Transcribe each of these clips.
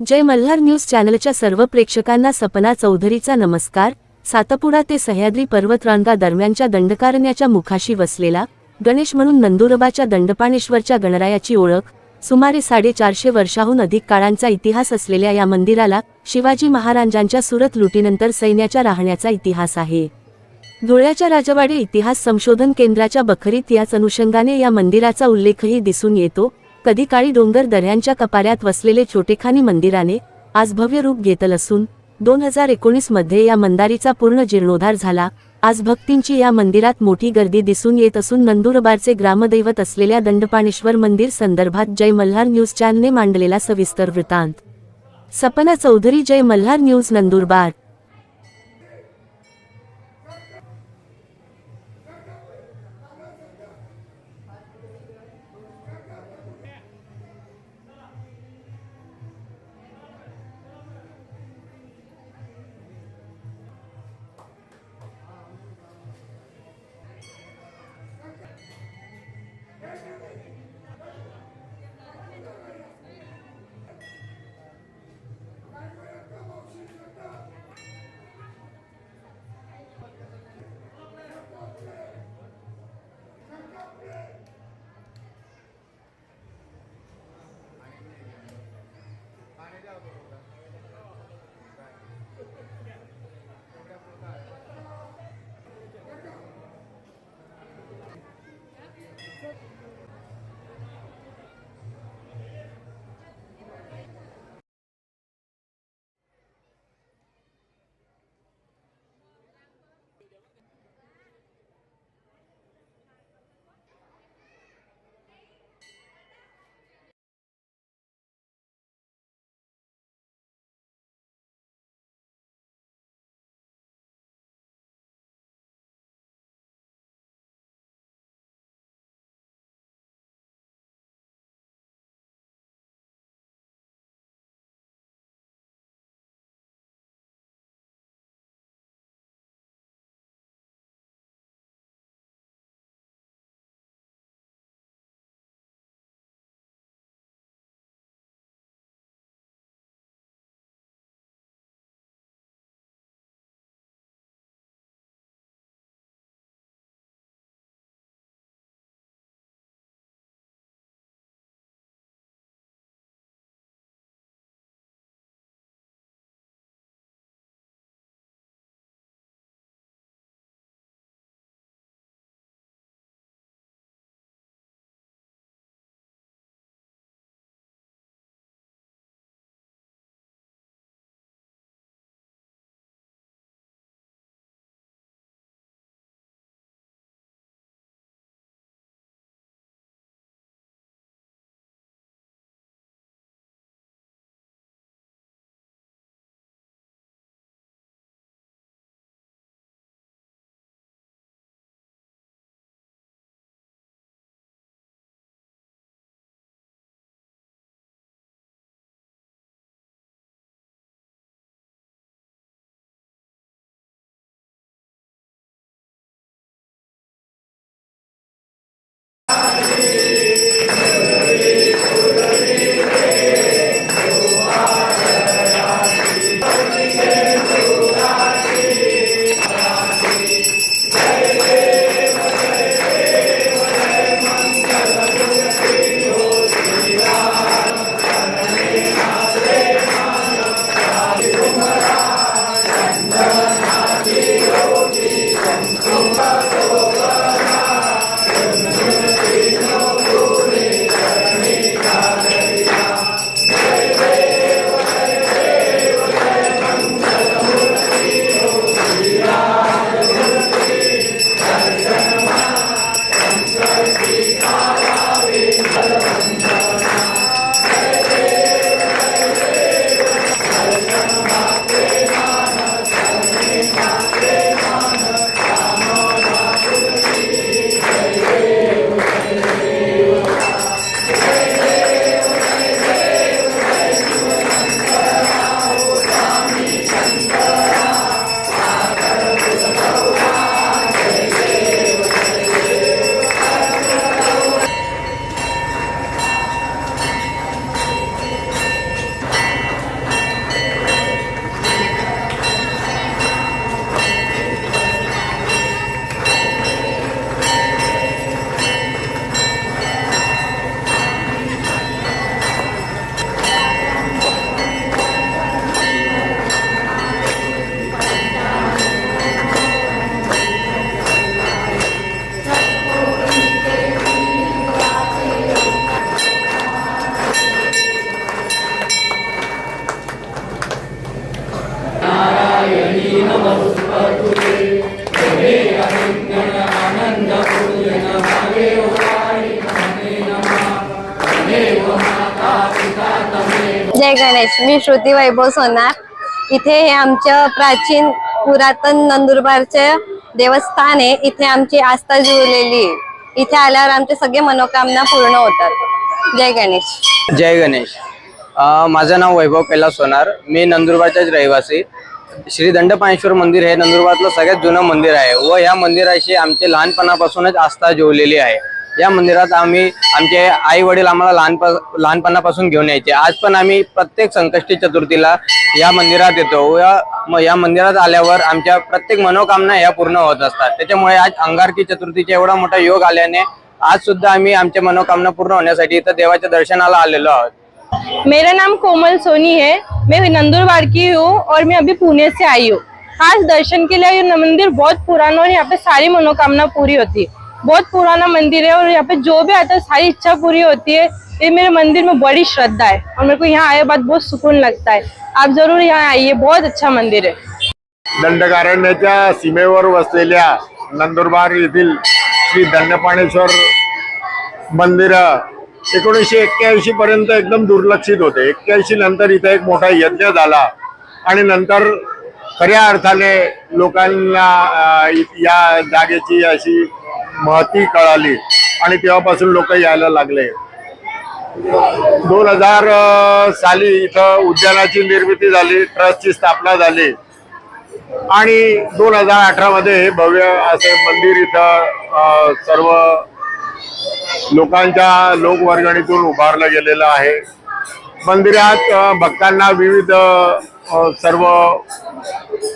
जय Malhar news चॅनलच्या सर्व प्रेक्षकांना सपना चौधरीचा नमस्कार. सातपुडा ते सह्याद्री पर्वतरांगा दरम्यानच्या दंडकारण्याच्या मुखाशी वसलेला गणेश म्हणून नंदुरबाच्या दंडपाणेश्वरच्या गणरायाची ओळख सुमारे साडेचारशे वर्षाहून अधिक काळांचा इतिहास असलेल्या या मंदिराला शिवाजी महाराजांच्या सुरत लुटीनंतर सैन्याच्या राहण्याचा इतिहास आहे. धुळ्याच्या राजवाडे इतिहास संशोधन केंद्राच्या बखरीत याच अनुषंगाने या मंदिराचा उल्लेखही दिसून येतो. कधी काळी डोंगर दऱ्यांच्या कपाऱ्यात वसलेले छोटेखानी मंदिराने आज भव्य रूप घेतल असून दोन हजार एकोणीसमध्ये या मंदारीचा पूर्ण जीर्णोद्धार झाला. आज भक्तींची या मंदिरात मोठी गर्दी दिसून येत असून नंदुरबारचे ग्रामदैवत असलेल्या दंडपाणेश्वर मंदिर संदर्भात जय मल्हार न्यूज चॅनलने मांडलेला सविस्तर वृत्तांत. सपना चौधरी जय मल्हार न्यूज नंदुरबार. गणेश मी श्रुती वैभव सोनार. इथे हे आमचं प्राचीन पुरातन नंदुरबारचे देवस्थान आहे. इथे आमची आस्था जुळलेली आहे. इथे आल्यावर आमचे सगळे मनोकामना पूर्ण होतात. जय गणेश. जय गणेश. माझं नाव वैभव कैलास सोनार. मी नंदुरबारचाच रहिवासी. श्री दंडपाणेश्वर मंदिर हे नंदुरबारचं सगळ्यात जुनं मंदिर आहे व या मंदिराशी आमची लहानपणापासूनच आस्था जोडलेली आहे. या मंदिरात आम्ही आमचे आई वडील आम्हाला लहानप लहानपणापासून घेऊन यायचे. आज पण आम्ही प्रत्येक संकष्टी चतुर्थीला या मंदिरात येतो. या- म- या मंदिरात आल्यावर आमच्या प्रत्येक मनोकामना या पूर्ण होत असतात. त्याच्यामुळे आज अंगारकी चतुर्थीचा एवढा मोठा योग आल्याने आज सुद्धा आम्ही आमच्या मनोकामना पूर्ण होण्यासाठी इथं देवाच्या दर्शनाला आलेलो आहोत. मेरा नाम कोमल सोनी है. मैं नंदुरबार की हूँ और मैं अभी पुणे से आई हूँ। खास दर्शन के लिए ये मंदिर बहुत पुराना और यहाँ पे सारी मनोकामना पूरी होती है। बहुत पुराना मंदिर है और यहाँ पे जो भी आता है सारी इच्छा पूरी होती है। ये मेरे मंदिर में बड़ी श्रद्धा है और मेरे को यहाँ आए बाद बहुत सुकून लगता है। आप जरूर यहाँ आइए बहुत अच्छा मंदिर है। दंडकारण्याच्या सीमेवर वसलेल्या नंदुरबार येथील श्री दंडपाणेश्वर मंदिर एकोणीसशे एक्क्याऐंशी पर्यंत एकदम दुर्लक्षित होते. एक्क्याऐंशी नंतर इथे एक मोठा यज्ञ झाला आणि नंतर खऱ्या अर्थाने लोकांना या जागेची अशी महती कळाली आणि तेव्हापासून लोक यायला लागले. दोन हजार साली इथं उद्यानाची निर्मिती झाली ट्रस्टची स्थापना झाली. आणि दोन हजार अठरामध्ये हे भव्य असे मंदिर इथं सर्व लोकांच्या लोकवर्गणीतून उभारलं गेलेलं आहे. मंदिरात भक्तांना विविध सर्व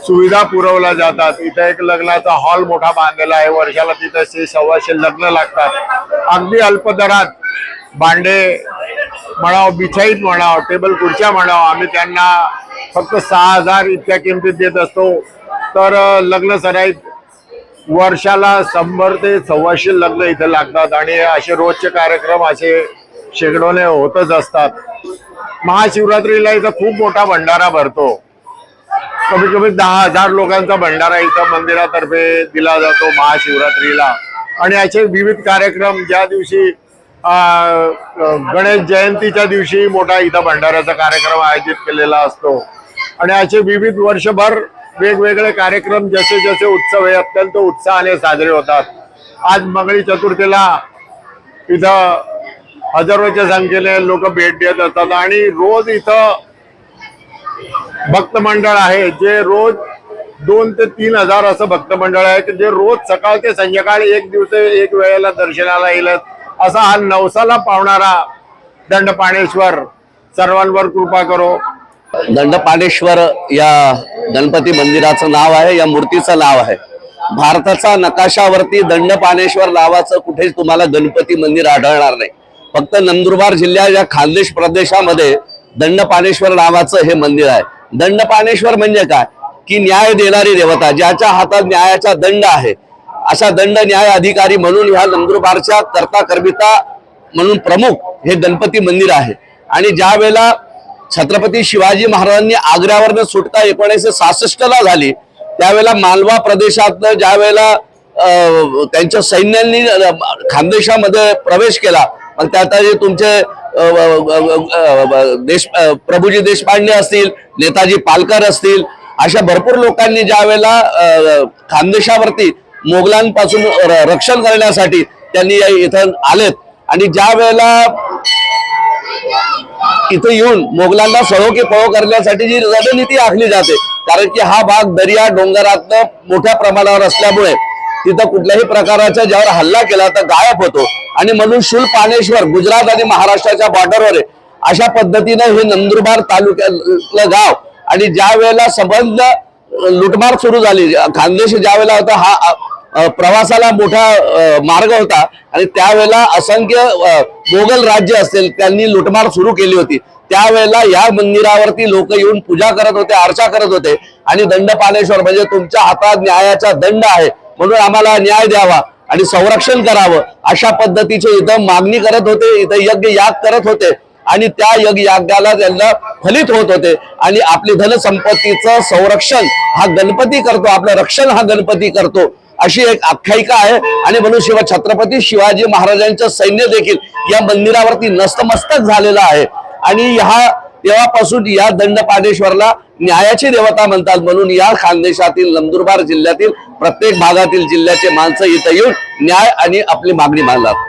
सुविधा पुरवल्या जातात. इथं एक लग्नाचा हॉल मोठा बांधलेला आहे. वर्षाला तिथं शे सव्वाशे लग्न लागतात. अगदी अल्प दरात भांडे म्हणावं बिछाईत म्हणावं टेबल खुर्च्या म्हणावं. आम्ही त्यांना फक्त सहा हजार इतक्या किमतीत देत असतो. तर लग्न सराईत वर्षाला शंभर ते सव्वाशे लग्न इथे लागतात. आणि असे रोजचे कार्यक्रम असे शेकडोने होतच असतात. महाशिवरात्रीला इथं खूप मोठा भंडारा भरतो. कमीत कमी दहा हजार लोकांचा भंडारा इथं मंदिरातर्फे दिला जातो महाशिवरात्रीला. आणि असे विविध कार्यक्रम ज्या दिवशी गणेश जयंतीच्या दिवशी मोठा इथं भंडाऱ्याचा कार्यक्रम आयोजित केलेला असतो. आणि असे विविध वर्षभर वेगवेगळे कार्यक्रम जसे जसे उत्सव हे अत्यंत उत्साहाने साजरे होतात. आज मंगळी चतुर्थीला इथं हजारोच्या संख्येने लोक भेट देत असतात. आणि रोज इथं भक्त मंडळ आहे जे रोज दोन ते तीन हजार असं भक्त मंडळ आहे जे रोज सकाळ ते संध्याकाळी एक दिवस एक वेळेला दर्शनाला येईल. असा हा नवसाला पावणारा दंडपाणेश्वर. सर्वांवर कृपा करो. दंडपाणेश्वर या गणपती मंदिराचं नाव आहे या मूर्तीचं नाव आहे. भारताचा नकाशावरती दंडपाणेश्वर नावाचं कुठेच तुम्हाला गणपती मंदिर आढळणार नाही. फक्त नंदुरबार जिल्ह्याच्या खानदेश प्रदेशामध्ये दंडपानेश्वर नावाचं हे मंदिर आहे. दंडपानेश्वर म्हणजे काय? की न्याय देणारी देवता ज्याच्या हातात न्यायाचा दंड आहे. अशा दंड न्याय अधिकारी म्हणून ह्या नंदुरबारच्या करता म्हणून प्रमुख हे गणपती मंदिर आहे. आणि ज्या वेळेला छत्रपती शिवाजी महाराजांनी आग्र्यावरनं सुटका एकोणीसशे सहासष्ट ला झाली त्यावेळेला मालवा प्रदेशातनं ज्या वेळेला त्यांच्या सैन्यांनी खानदेशामध्ये प्रवेश केला मग त्यात जे तुमचे देश प्रभूजी देशपांडे असतील नेताजी पालकर असतील अशा भरपूर लोकांनी ज्या वेळेला खानदेशावरती मोगलांपासून र- रक्षण करण्यासाठी त्यांनी या इथं आलेत. आणि ज्या वेळेला इथं येऊन मोगलांना सळो की पळो करण्यासाठी जी रणनीती आखली जाते कारण की हा भाग दर्या डोंगरातनं मोठ्या प्रमाणावर असल्यामुळे तिथं कुठल्याही प्रकाराचा ज्यावर हल्ला केला तर गायब होतो. आणि म्हणून शुल पाणेश्वर गुजरात आणि महाराष्ट्राच्या बॉर्डरवर आहे. अशा पद्धतीनं हे नंदुरबार तालुक्यातलं गाव आणि ज्या वेळेला संबंध लुटमार सुरू झाली खानदेश ज्या वेळेला होता हा प्रवासाला मोठा मार्ग होता. आणि त्यावेळेला असंख्य मोगल राज्य असतील त्यांनी लुटमार सुरू केली होती. त्यावेळेला या मंदिरावरती लोक येऊन पूजा करत होते अर्चा करत होते. आणि दंडपाणेश्वर म्हणजे तुमच्या हातात न्यायाचा दंड आहे. म्हणून आम्हाला न्याय द्यावा आणि संरक्षण करावं अशा पद्धतीचे इथं मागणी करत होते इथं यज्ञ याग करत होते आणि त्या यज्ञ यागाला त्यांना फलित होत होते. आणि आपली धनसंपत्तीचं संरक्षण हा गणपती करतो आपलं रक्षण हा गणपती करतो अशी एक आख्यायिका आहे. आणि म्हणून शिव छत्रपती शिवाजी महाराजांचं सैन्य देखील या मंदिरावरती नस्तमस्तक झालेलं आहे. आणि ह्या तेव्हापासून या दंडपादेश्वरला न्यायाची देवता म्हणतात म्हणून या खानदेशातील नंदुरबार जिल्ह्यातील प्रत्येक भागातील जिल्ह्याचे माणसं इथं येऊन न्याय आणि आपली मागणी मानतात